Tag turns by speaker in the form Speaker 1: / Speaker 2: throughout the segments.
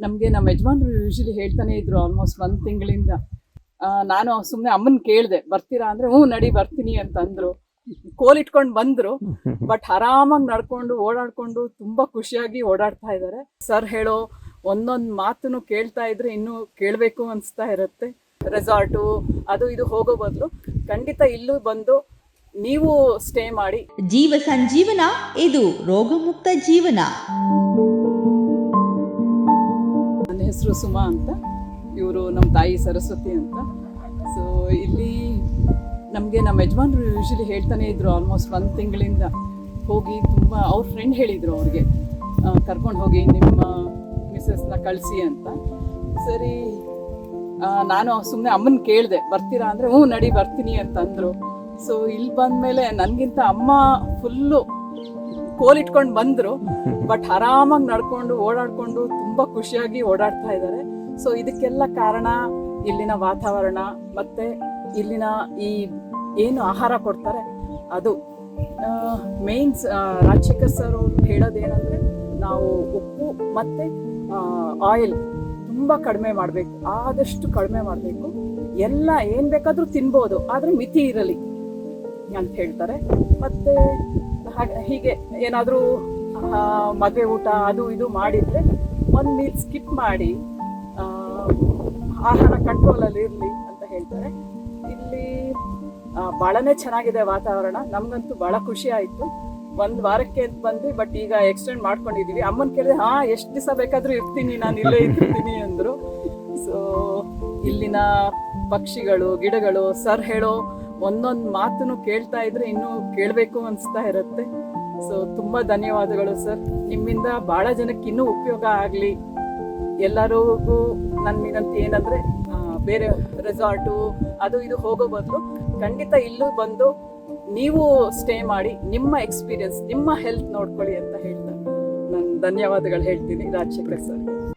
Speaker 1: ನಮಗೆ ನಮ್ಮ ಯಜಮಾನ್ರು ಯೂಶಲಿ ಹೇಳ್ತಾನೆ ಇದ್ರು ಆಲ್ಮೋಸ್ಟ್ ಒಂದು ತಿಂಗಳಿಂದ. ನಾನು ಸುಮ್ಮನೆ ಅಮ್ಮನ ಕೇಳಿದೆ, ಬರ್ತೀರಾ ಅಂದ್ರೆ, ಹ್ಞೂ, ನಡಿ, ಬರ್ತೀನಿ ಅಂತ ಅಂದ್ರು. ಕೋಲ್ ಇಟ್ಕೊಂಡು ಬಂದ್ರು. ಬಟ್ ಆರಾಮಾಗಿ ನಡ್ಕೊಂಡು, ಓಡಾಡ್ಕೊಂಡು ತುಂಬಾ ಖುಷಿಯಾಗಿ ಓಡಾಡ್ತಾ ಇದ್ದಾರೆ ಸರ್ ಹೇಳೋ ಒಂದೊಂದು ಮಾತನ್ನು ಕೇಳ್ತಾ ಇದ್ರೆ ಇನ್ನೂ ಕೇಳಬೇಕು ಅನಿಸ್ತಾ ಇರುತ್ತೆ. ರೆಸಾರ್ಟು ಅದು ಇದು ಹೋಗೋ ಬದಲು ಖಂಡಿತ ಇಲ್ಲೂ ಬಂದು ನೀವು ಸ್ಟೇ ಮಾಡಿ.
Speaker 2: ಜೀವ ಸಂಜೀವನ, ಇದು ರೋಗಮುಕ್ತ ಜೀವನ.
Speaker 1: ಹೆಸರು ಸುಮಾ ಅಂತ, ಇವರು ನಮ್ಮ ತಾಯಿ ಸರಸ್ವತಿ ಅಂತ. ಸೊ ಇಲ್ಲಿ ನಮಗೆ ನಮ್ಮ ಯಜಮಾನರು ಯೂಶಲಿ ಹೇಳ್ತಾನೆ ಇದ್ರು ಆಲ್ಮೋಸ್ಟ್ ಒಂದು ತಿಂಗಳಿಂದ. ಹೋಗಿ ತುಂಬ, ಅವ್ರ ಫ್ರೆಂಡ್ ಹೇಳಿದರು ಅವ್ರಿಗೆ ಕರ್ಕೊಂಡು ಹೋಗಿ ನಿಮ್ಮ ಮಿಸ್ಸಸ್ನ ಕಳಿಸಿ ಅಂತ. ಸರಿ ನಾನು ಸುಮ್ಮನೆ ಅಮ್ಮನ ಕೇಳಿದೆ, ಬರ್ತೀರಾ? ಅಂದರೆ, ಹ್ಞೂ ನಡಿ ಬರ್ತೀನಿ ಅಂತಂದರು ಸೊ ಇಲ್ಲಿ ಬಂದಮೇಲೆ ನನಗಿಂತ ಅಮ್ಮ ಫುಲ್ಲು ಕೋಲ್ ಇಟ್ಕೊಂಡು ಬಂದ್ರು, ಬಟ್ ಆರಾಮಾಗಿ ನಡ್ಕೊಂಡು, ಓಡಾಡ್ಕೊಂಡು ತುಂಬಾ ಖುಷಿಯಾಗಿ ಓಡಾಡ್ತಾ ಇದ್ದಾರೆ ಸೊ ಇದಕ್ಕೆಲ್ಲ ಕಾರಣ ಇಲ್ಲಿನ ವಾತಾವರಣ, ಮತ್ತೆ ಇಲ್ಲಿನ ಈ ಏನು ಆಹಾರ ಕೊಡ್ತಾರೆ, ಅದು ಮೇನ್ಸ್ ರಾಜಶೇಖರ್ ಸರ್ ಅವರು ಹೇಳೋದೇನಂದ್ರೆ, ನಾವು ಉಪ್ಪು ಮತ್ತೆ ಆಯಿಲ್ ತುಂಬ ಕಡಿಮೆ ಮಾಡಬೇಕು, ಆದಷ್ಟು ಕಡಿಮೆ ಮಾಡಬೇಕು. ಎಲ್ಲ ಏನು ಬೇಕಾದರೂ ತಿನ್ಬೋದು, ಆದರೆ ಮಿತಿ ಇರಲಿ ಅಂತ ಹೇಳ್ತಾರೆ. ಮತ್ತೆ ಹಾಗೆ ಏನಾದರೂ ಮದುವೆ ಊಟ ಅದು ಇದು ಮಾಡಿದರೆ ಒಂದು ಮೀಲ್ ಸ್ಕಿಪ್ ಮಾಡಿ ಆಹಾರ ಕಂಟ್ರೋಲಲ್ಲಿ ಇರಲಿ ಅಂತ ಹೇಳ್ತಾರೆ. ಇಲ್ಲಿ ಭಾಳನೇ ಚೆನ್ನಾಗಿದೆ ವಾತಾವರಣ. ನಮಗಂತೂ ಭಾಳ ಖುಷಿ ಆಯಿತು. ಒಂದು ವಾರಕ್ಕೆ ಅಂತ ಬಂದ್ವಿ ಬಟ್ ಈಗ ಎಕ್ಸ್ಟೆಂಡ್ ಮಾಡ್ಕೊಂಡಿದ್ದೀವಿ ಅಮ್ಮನ ಕೇಳಿದ್ರೆ, ಹಾಂ, ಎಷ್ಟು ದಿವಸ ಬೇಕಾದರೂ ಇರ್ತೀನಿ, ನಾನು ಇಲ್ಲೇ ಇರ್ತೀನಿ ಅಂದರು. ಸೊ ಇಲ್ಲಿನ ಪಕ್ಷಿಗಳು, ಗಿಡಗಳು, ಸರ್ ಹೇಳೋ ಒಂದೊಂದು ಮಾತನ್ನು ಕೇಳ್ತಾ ಇದ್ರೆ ಇನ್ನೂ ಕೇಳಬೇಕು ಅನಿಸ್ತಾ ಇರುತ್ತೆ. ಸೊ ತುಂಬ ಧನ್ಯವಾದಗಳು ಸರ್. ನಿಮ್ಮಿಂದ ಭಾಳ ಜನಕ್ಕೆ ಇನ್ನೂ ಉಪಯೋಗ ಆಗಲಿ. ಎಲ್ಲರಿಗೂ ನನ್ನ ವಿನಂತಿ ಏನಂದರೆ ಬೇರೆ ರೆಸಾರ್ಟು ಅದು ಇದು ಹೋಗೋ ಬದಲು ಖಂಡಿತ ಇಲ್ಲೂ ಬಂದು ನೀವು ಸ್ಟೇ ಮಾಡಿ, ನಿಮ್ಮ ಎಕ್ಸ್ಪೀರಿಯನ್ಸ್ ನಿಮ್ಮ ಹೆಲ್ತ್ ನೋಡ್ಕೊಳ್ಳಿ ಅಂತ ಹೇಳ್ತಾ ನಾನು ಧನ್ಯವಾದಗಳು ಹೇಳ್ತೀನಿ ರಾಜಶೇಖರ್ ಸರ್.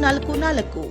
Speaker 2: ನಾಲ್ಕು ನಾಲ್ಕು.